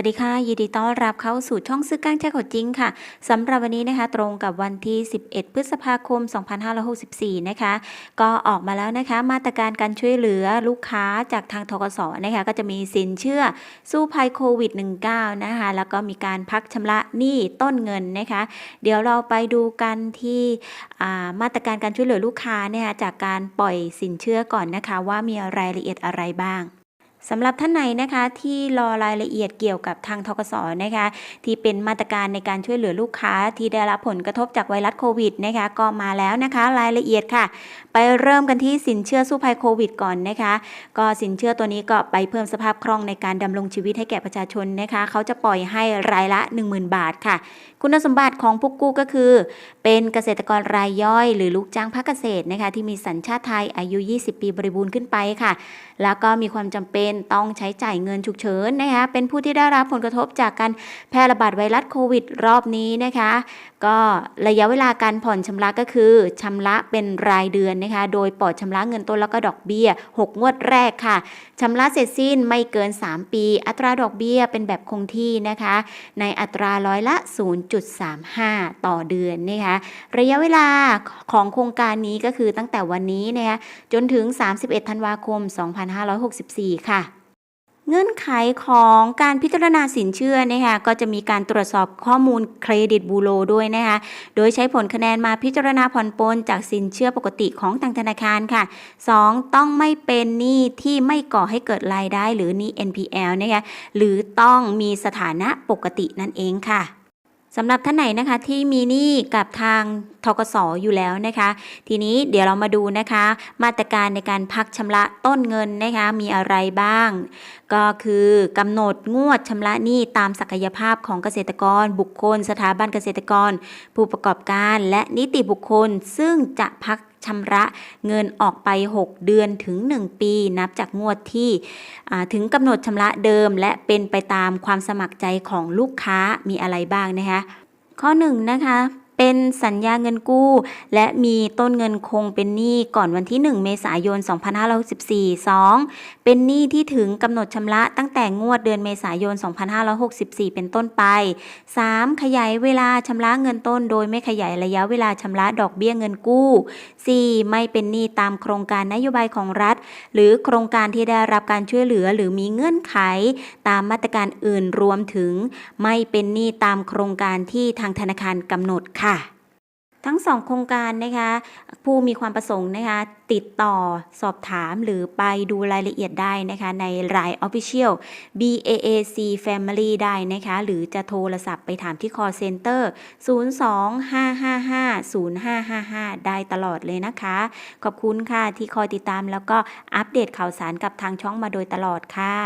วัสดีค่ะ ยินดีต้อนรับเข้าสู่ช่องซื้อก้างแช่ขอจริงค่ะสำหรับวันนี้นะคะ ตรงกับวันที่ 11 พฤษภาคม 2564 นะคะ ก็ออกมาแล้วนะคะ มาตรการการช่วยเหลือลูกค้าจากทางทกสนะคะ ก็จะมีสินเชื่อสู้ภัยโควิด -19 นะคะ แล้วก็มีการพักชำระหนี้ต้นเงินนะคะ เดี๋ยวเราไปดูกันที่มาตรการการช่วยเหลือลูกค้าเนี่ยจากการปล่อยสินเชื่อก่อนนะคะ ว่ามีรายละเอียดอะไรบ้าง สำหรับท่านไหนนะคะที่รอรายละเอียดเกี่ยวกับทางทกสนะคะ ที่เป็นมาตรการในการช่วยเหลือลูกค้าที่ได้รับผลกระทบจากไวรัสโควิดนะคะ ก็มาแล้วนะคะรายละเอียดค่ะ ไปเริ่มกันที่สินเชื่อสู้ภัยโควิดก่อนนะคะ ก็สินเชื่อตัวนี้ก็ไปเพิ่มสภาพคล่องในการดำรงชีวิตให้แก่ประชาชนนะคะ เขาจะปล่อยให้รายละ 10,000 บาทค่ะ คุณสมบัติของผู้กู้ก็คือ เป็นเกษตรกรรายย่อย หรือลูกจ้างภาคเกษตรนะคะที่มีสัญชาติไทยอายุ 20 ปีบริบูรณ์ขึ้นไปค่ะ แล้วก็มีความจำเป็นต้องใช้จ่ายเงินฉุกเฉินนะคะเป็นผู้ที่ได้รับผลกระทบจากการแพร่ระบาดไวรัสโควิดรอบนี้นะคะก็ระยะเวลาการผ่อนชำระก็คือชำระเป็นรายเดือนนะคะ โดยปลอดชำระเงินต้นแล้วก็ดอกเบี้ย 6 งวดแรกค่ะชำระเสร็จสิ้นไม่เกิน 3 ปี อัตราดอกเบี้ยเป็นแบบคงที่นะคะ ในอัตราร้อยละ 0.35 ต่อเดือนนะคะ ระยะเวลาของโครงการนี้ก็คือตั้งแต่วันนี้นะคะจนถึง 31 ธันวาคม 2564 ค่ะ เงื่อนไขของการพิจารณาสินเชื่อนะคะก็จะมีการตรวจสอบข้อมูลเครดิตบูโรด้วยนะคะโดยใช้ผลคะแนนมาพิจารณาผ่อนปลนจากสินเชื่อปกติของทางธนาคารค่ะ 2. ต้องไม่เป็นหนี้ที่ไม่ก่อให้เกิดรายได้หรือหนี้ NPL นะคะหรือต้องมีสถานะปกตินั่นเองค่ะ สำหรับท่านไหนนะคะที่มีหนี้กับทางทกสอยู่แล้วนะคะ ทีนี้เดี๋ยวเรามาดูนะคะ มาตรการในการพักชำระต้นเงินนะคะมีอะไรบ้าง ก็คือกำหนดงวดชำระหนี้ตามศักยภาพของเกษตรกร บุคคล สถาบันเกษตรกร ผู้ประกอบการ และนิติบุคคล ซึ่งจะพักชำระเงินออกไป 6 เดือนถึง 1 ปี นับจากงวดที่ถึงกำหนดชำระเดิม และเป็นไปตามความสมัครใจของลูกค้ามีอะไรบ้างนะคะ ข้อ1นงนะคะ เป็นสัญญาเงินกู้ และมีต้นเงินคงเป็นหนี้ก่อนวันที่ 1 เมษายน 2564 2. เป็นหนี้ที่ถึงกำหนดชำระตั้งแต่งวดเดือนเมษายน 2564 เป็นต้นไป 3. ขยายเวลาชำระเงินต้น โดยไม่ขยายระยะเวลาชำระดอกเบี้ยเงินกู้ 4. ไม่เป็นหนี้ตามโครงการนโยบายของรัฐ หรือโครงการที่ได้รับการช่วยเหลือหรือมีเงื่อนไข ตามมาตรการอื่นรวมถึง ไม่เป็นหนี้ตามโครงการที่ทางธนาคารกำหนดค่ะทั้งสองโครงการนะคะ ผู้มีความประสงค์นะคะ ติดต่อสอบถามหรือไปดูรายละเอียดได้นะคะใน Line Official BAAC Family ได้นะคะ หรือจะโทรศัพท์ไปถามที่ call center 025550555 ได้ตลอดเลยนะคะ ขอบคุณค่ะที่คอยติดตามแล้วก็อัปเดตข่าวสารกับทางช่องมาโดยตลอดค่ะ